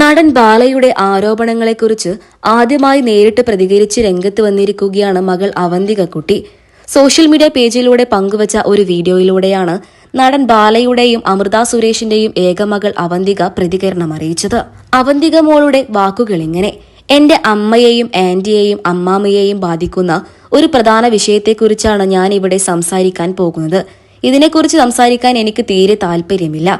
നടൻ ബാലയുടെ ആരോപണങ്ങളെക്കുറിച്ച് ആദ്യമായി നേരിട്ട് പ്രതികരിച്ച് രംഗത്ത് വന്നിരിക്കുകയാണ് മകൾ അവന്തികക്കുട്ടി. സോഷ്യൽ മീഡിയ പേജിലൂടെ പങ്കുവച്ച ഒരു വീഡിയോയിലൂടെയാണ് നടൻ ബാലയുടെയും അമൃത സുരേഷിന്റെയും ഏകമകൾ അവന്തിക പ്രതികരണം അറിയിച്ചത്. അവന്തിക മോളുടെ വാക്കുകൾ ഇങ്ങനെ എന്റെ അമ്മയെയും ആന്റിയെയും അമ്മാമ്മയെയും ബാധിക്കുന്ന ഒരു പ്രധാന വിഷയത്തെക്കുറിച്ചാണ് ഞാൻ ഇവിടെ സംസാരിക്കാൻ പോകുന്നത്. ഇതിനെക്കുറിച്ച് സംസാരിക്കാൻ എനിക്ക് തീരെ താല്പര്യമില്ല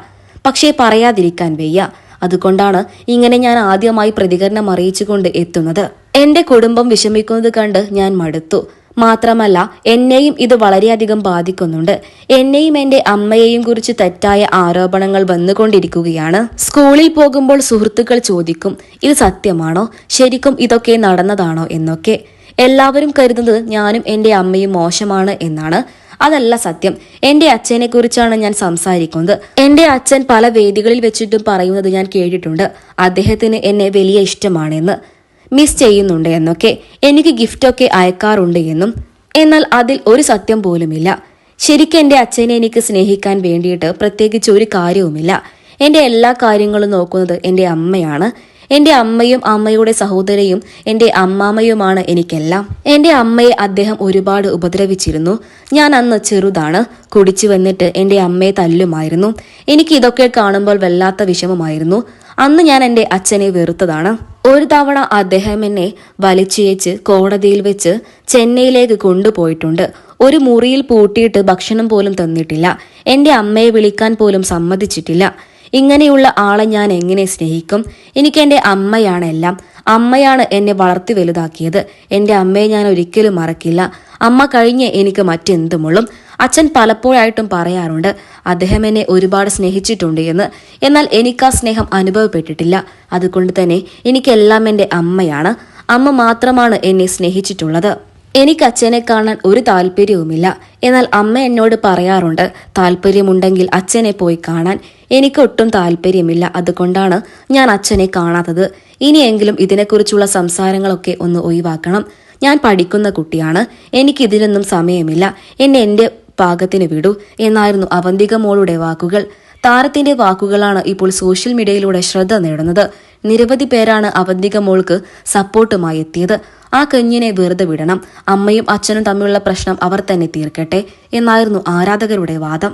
പക്ഷേ പറയാതിരിക്കാൻ വയ്യ. അതുകൊണ്ടാണ് ഇങ്ങനെ ഞാൻ ആദ്യമായി പ്രതികരണം അറിയിച്ചുകൊണ്ട് എത്തുന്നത്. എന്റെ കുടുംബം വിഷമിക്കുന്നത് കണ്ട് ഞാൻ മടുത്തു. മാത്രമല്ല എന്നെയും ഇത് വളരെയധികം ബാധിക്കുന്നുണ്ട്. എന്നെയും എന്റെ അമ്മയെയും കുറിച്ച് തെറ്റായ ആരോപണങ്ങൾ വന്നുകൊണ്ടിരിക്കുകയാണ്. സ്കൂളിൽ പോകുമ്പോൾ സുഹൃത്തുക്കൾ ചോദിക്കും ഇത് സത്യമാണോ? ശരിക്കും ഇതൊക്കെ നടന്നതാണോ? എന്നൊക്കെ. എല്ലാവരും കരുതുന്നത് ഞാനും എന്റെ അമ്മയും മോശമാണ് എന്നാണ്. അതല്ല സത്യം. എന്റെ അച്ഛനെ കുറിച്ചാണ് ഞാൻ സംസാരിക്കുന്നത്. എന്റെ അച്ഛൻ പല വേദികളിൽ വെച്ചിട്ടും പറയുന്നത് ഞാൻ കേട്ടിട്ടുണ്ട്. അദ്ദേഹത്തിന് എന്നെ വലിയ ഇഷ്ടമാണെന്ന്. മിസ് ചെയ്യുന്നുണ്ട് എന്നൊക്കെ. എനിക്ക് ഗിഫ്റ്റൊക്കെ അയക്കാറുണ്ട് എന്നും. എന്നാൽ അതിൽ ഒരു സത്യം പോലുമില്ല. ശരിക്കും എന്റെ അച്ഛനെ എനിക്ക് സ്നേഹിക്കാൻ വേണ്ടിയിട്ട് പ്രത്യേകിച്ച് ഒരു കാര്യവുമില്ല. എന്റെ എല്ലാ കാര്യങ്ങളും നോക്കുന്നത് എന്റെ അമ്മയാണ്. എന്റെ അമ്മയും അമ്മയുടെ സഹോദരയും എന്റെ അമ്മാമ്മയുമാണ് എനിക്കെല്ലാം. എന്റെ അമ്മയെ അദ്ദേഹം ഒരുപാട് ഉപദ്രവിച്ചിരുന്നു. ഞാൻ അന്ന് ചെറുതാണ്. കുടിച്ചു വന്നിട്ട് എന്റെ അമ്മയെ തല്ലുമായിരുന്നു. എനിക്ക് ഇതൊക്കെ കാണുമ്പോൾ വല്ലാത്ത വിഷമമായിരുന്നു. അന്ന് ഞാൻ എന്റെ അച്ഛനെ വെറുത്തതാണ്. ഒരു തവണ അദ്ദേഹം എന്നെ വലിച്ചേച്ച് കോടതിയിൽ വെച്ച് ചെന്നൈയിലേക്ക് കൊണ്ടുപോയിട്ടുണ്ട്. ഒരു മുറിയിൽ പൂട്ടിയിട്ട് ഭക്ഷണം പോലും തന്നിട്ടില്ല. എന്റെ അമ്മയെ വിളിക്കാൻ പോലും സമ്മതിച്ചിട്ടില്ല. ഇങ്ങനെയുള്ള ആളെ ഞാൻ എങ്ങനെ സ്നേഹിക്കും? എനിക്ക് എന്റെ അമ്മയാണ് എല്ലാം. അമ്മയാണ് എന്നെ വളർത്തി വലുതാക്കിയത്. എന്റെ അമ്മയെ ഞാൻ ഒരിക്കലും മറക്കില്ല. അമ്മ കഴിഞ്ഞ് എനിക്ക് മറ്റെന്തുമുള്ളും അച്ഛൻ പലപ്പോഴായിട്ടും പറയാറുണ്ട് അദ്ദേഹം എന്നെ ഒരുപാട് സ്നേഹിച്ചിട്ടുണ്ട് എന്ന്. എന്നാൽ എനിക്ക് ആ സ്നേഹം അനുഭവപ്പെട്ടിട്ടില്ല. അതുകൊണ്ട് തന്നെ എനിക്കെല്ലാം എന്റെ അമ്മയാണ്. അമ്മ മാത്രമാണ് എന്നെ സ്നേഹിച്ചിട്ടുള്ളത്. എനിക്ക് അച്ഛനെ കാണാൻ ഒരു താല്പര്യവുമില്ല. എന്നാൽ അമ്മ എന്നോട് പറയാറുണ്ട് താല്പര്യമുണ്ടെങ്കിൽ അച്ഛനെ പോയി കാണാൻ. എനിക്ക് ഒട്ടും താല്പര്യമില്ല. അതുകൊണ്ടാണ് ഞാൻ അച്ഛനെ കാണാത്തത്. ഇനിയെങ്കിലും ഇതിനെക്കുറിച്ചുള്ള സംസാരങ്ങളൊക്കെ ഒന്ന് ഒഴിവാക്കണം. ഞാൻ പഠിക്കുന്ന കുട്ടിയാണ്. എനിക്ക് ഇതിനൊന്നും സമയമില്ല. എന്നെ എന്റെ പാകത്തിന് വിടൂ എന്നായിരുന്നു അവന്തിക മോളുടെ വാക്കുകൾ. താരത്തിന്റെ വാക്കുകളാണ് ഇപ്പോൾ സോഷ്യൽ മീഡിയയിലൂടെ ശ്രദ്ധ നേടുന്നത്. നിരവധി പേരാണ് അവന്തിക മോൾക്ക് സപ്പോർട്ടുമായി എത്തിയത്. ആ കുഞ്ഞിനെ വെറുതെ വിടണം. അമ്മയും അച്ഛനും തമ്മിലുള്ള പ്രശ്നം അവർ തന്നെ തീർക്കട്ടെ എന്നായിരുന്നു ആരാധകരുടെ വാദം.